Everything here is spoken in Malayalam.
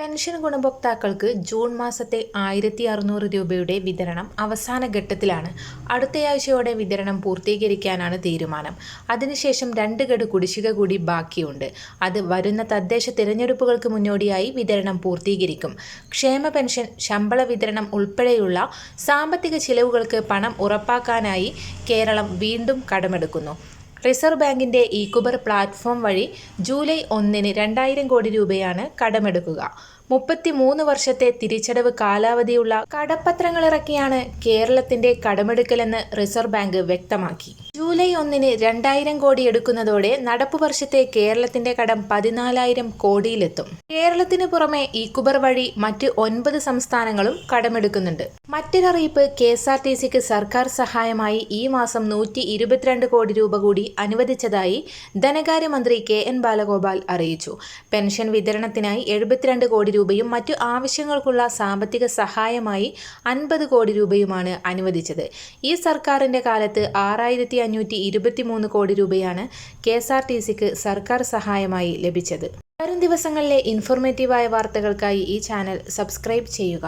പെൻഷൻ ഗുണഭോക്താക്കൾക്ക് ജൂൺ മാസത്തെ ആയിരത്തി അറുന്നൂറ് രൂപയുടെ വിതരണം അവസാന ഘട്ടത്തിലാണ്. അടുത്തയാഴ്ചയോടെ വിതരണം പൂർത്തീകരിക്കാനാണ് തീരുമാനം. അതിനുശേഷം രണ്ട് ഗഡു കുടിശ്ശിക കൂടി ബാക്കിയുണ്ട്. അത് വരുന്ന തദ്ദേശ തിരഞ്ഞെടുപ്പുകൾക്ക് മുന്നോടിയായി വിതരണം പൂർത്തീകരിക്കും. ക്ഷേമ പെൻഷൻ ശമ്പള വിതരണം ഉൾപ്പെടെയുള്ള സാമ്പത്തിക ചിലവുകൾക്ക് പണം ഉറപ്പാക്കാനായി കേരളം വീണ്ടും കടമെടുക്കുന്നു. റിസർവ് ബാങ്കിന്റെ ഈക്കുബർ പ്ലാറ്റ്ഫോം വഴി ജൂലൈ ഒന്നിന് രണ്ടായിരം കോടി രൂപയാണ് കടമെടുക്കുക. മുപ്പത്തിമൂന്ന് വർഷത്തെ തിരിച്ചടവ് കാലാവധിയുള്ള കടപ്പത്രങ്ങൾ ഇറക്കിയാണ് കേരളത്തിന്റെ കടമെടുക്കലെന്ന് റിസർവ് ബാങ്ക് വ്യക്തമാക്കി. ജൂലൈ ഒന്നിന് രണ്ടായിരം കോടി എടുക്കുന്നതോടെ നടപ്പു വർഷത്തെ കേരളത്തിന്റെ കടം പതിനാലായിരം കോടിയിലെത്തും. കേരളത്തിന് പുറമെ ഇക്കുബർ വഴി മറ്റ് ഒൻപത് സംസ്ഥാനങ്ങളും കടമെടുക്കുന്നുണ്ട്. മറ്റൊരറിയിപ്പ് കെ എസ് ആർ ടി സിക്ക് സർക്കാർ സഹായമായി ഈ മാസം നൂറ്റി ഇരുപത്തിരണ്ട് കോടി രൂപ കൂടി അനുവദിച്ചതായി ധനകാര്യമന്ത്രി കെ എൻ ബാലഗോപാൽ അറിയിച്ചു. പെൻഷൻ വിതരണത്തിനായി എഴുപത്തിരണ്ട് കോടി രൂപയും മറ്റു ആവശ്യങ്ങൾക്കുള്ള സാമ്പത്തിക സഹായമായി അൻപത് കോടി രൂപയുമാണ് അനുവദിച്ചത്. ഈ സർക്കാരിന്റെ കാലത്ത് ആറായിരത്തി അഞ്ഞൂറ്റി ഇരുപത്തിമൂന്ന് കോടി രൂപയാണ് കെ എസ് ആർ ടി സിക്ക് സർക്കാർ സഹായമായി ലഭിച്ചത്. വരും ദിവസങ്ങളിലെ ഇൻഫോർമേറ്റീവായ വാർത്തകൾക്കായി ഈ ചാനൽ സബ്സ്ക്രൈബ് ചെയ്യുക.